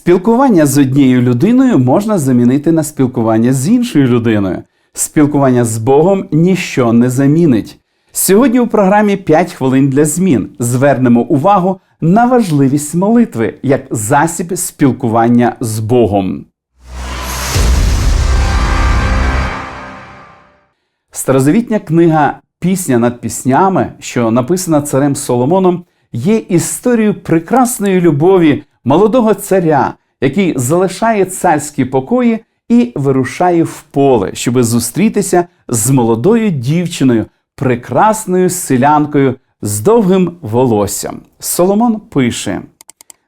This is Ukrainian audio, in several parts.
Спілкування з однією людиною можна замінити на спілкування з іншою людиною. Спілкування з Богом ніщо не замінить. Сьогодні у програмі «5 хвилин для змін звернемо увагу на важливість молитви як засіб спілкування з Богом. Старозавітня книга Пісня над піснями, що написана царем Соломоном, є історією прекрасної любові молодого царя, який залишає царські покої і вирушає в поле, щоб зустрітися з молодою дівчиною, прекрасною селянкою з довгим волоссям. Соломон пише: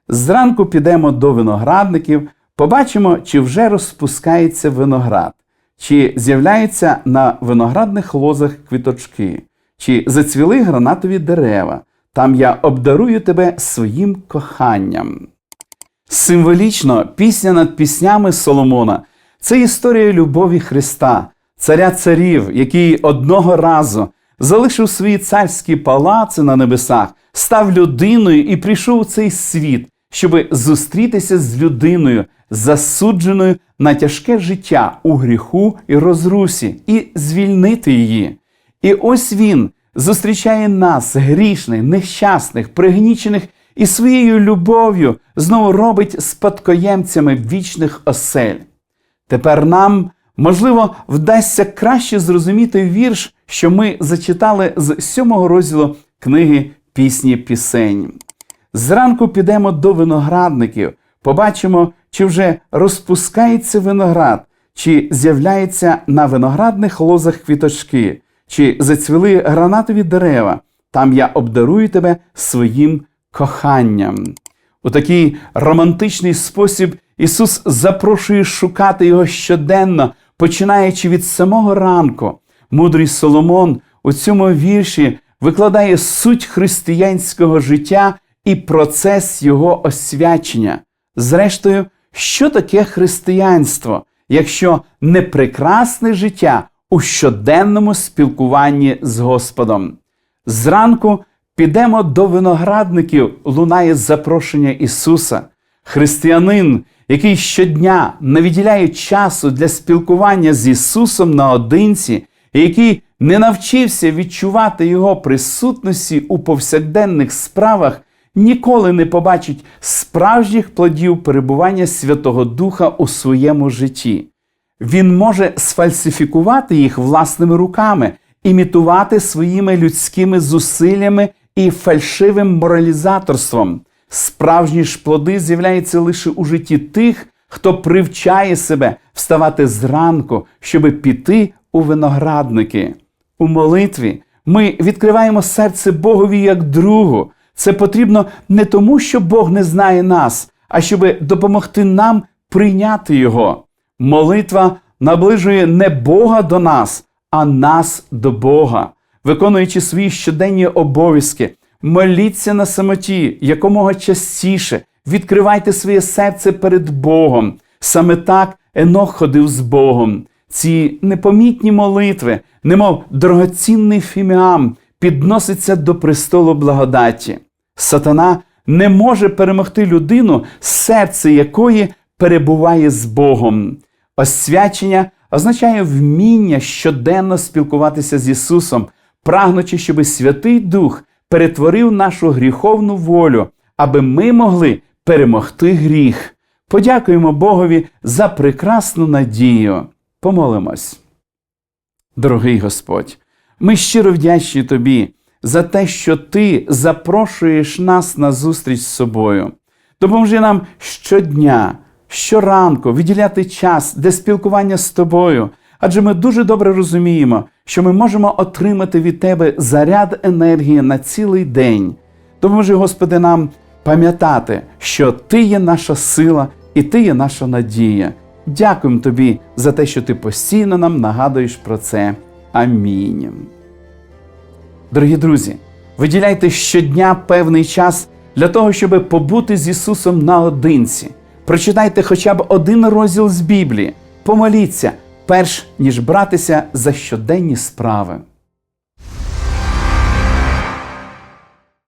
Зранку підемо до виноградників, побачимо, чи вже розпускається виноград, чи з'являються на виноградних лозах квіточки, чи зацвіли гранатові дерева. Там я обдарую тебе своїм коханням. Символічно пісня над піснями Соломона це історія любові Христа, царя царів, який одного разу залишив свої царські палаци на небесах, став людиною і прийшов у цей світ, щоб зустрітися з людиною, засудженою на тяжке життя у гріху і розрусі, і звільнити її. І ось він зустрічає нас, грішних, нещасних, пригнічених, і своєю любов'ю знову робить спадкоємцями вічних осель. Тепер нам, можливо, вдасться краще зрозуміти вірш, що ми зачитали з сьомого розділу книги Пісні Пісень. Зранку підемо до виноградників, побачимо, чи вже розпускається виноград, чи з'являються на виноградних лозах квіточки, чи зацвіли гранатові дерева. Там я обдарую тебе своїм коханням. У такий романтичний спосіб Ісус запрошує шукати Його щоденно, починаючи від самого ранку. Мудрий Соломон у цьому вірші викладає суть християнського життя і процес його освячення. Зрештою, що таке християнство, якщо не прекрасне життя у щоденному спілкуванні з Господом? Зранку підемо до виноградників, лунає запрошення Ісуса. Християнин, який щодня не виділяє часу для спілкування з Ісусом наодинці, і який не навчився відчувати Його присутності у повсякденних справах, ніколи не побачить справжніх плодів перебування Святого Духа у своєму житті. Він може сфальсифікувати їх власними руками, імітувати своїми людськими зусиллями і фальшивим моралізаторством. Справжні ж плоди з'являються лише у житті тих, хто привчає себе вставати зранку, щоби піти у виноградники. У молитві ми відкриваємо серце Богові як другу. Це потрібно не тому, що Бог не знає нас, а щоб допомогти нам прийняти Його. Молитва наближує не Бога до нас, а нас до Бога, виконуючи свої щоденні обов'язки. Моліться на самоті якомога частіше, відкривайте своє серце перед Богом. Саме так Енох ходив з Богом. Ці непомітні молитви, немов дорогоцінний фіміам, підноситься до престолу благодаті. Сатана не може перемогти людину, серце якої перебуває з Богом. Освячення означає вміння щоденно спілкуватися з Ісусом, прагнучи, щоб Святий Дух перетворив нашу гріховну волю, аби ми могли перемогти гріх. Подякуємо Богові за прекрасну надію. Помолимось. Дорогий Господь, ми щиро вдячні Тобі за те, що Ти запрошуєш нас на зустріч з собою. Допоможи нам щодня, щоранку виділяти час для спілкування з тобою, адже ми дуже добре розуміємо, що ми можемо отримати від Тебе заряд енергії на цілий день. Допоможи, Господи, нам пам'ятати, що Ти є наша сила і Ти є наша надія. Дякуємо Тобі за те, що Ти постійно нам нагадуєш про це. Амінь. Дорогі друзі, виділяйте щодня певний час для того, щоб побути з Ісусом наодинці. Прочитайте хоча б один розділ з Біблії, помоліться, перш ніж братися за щоденні справи.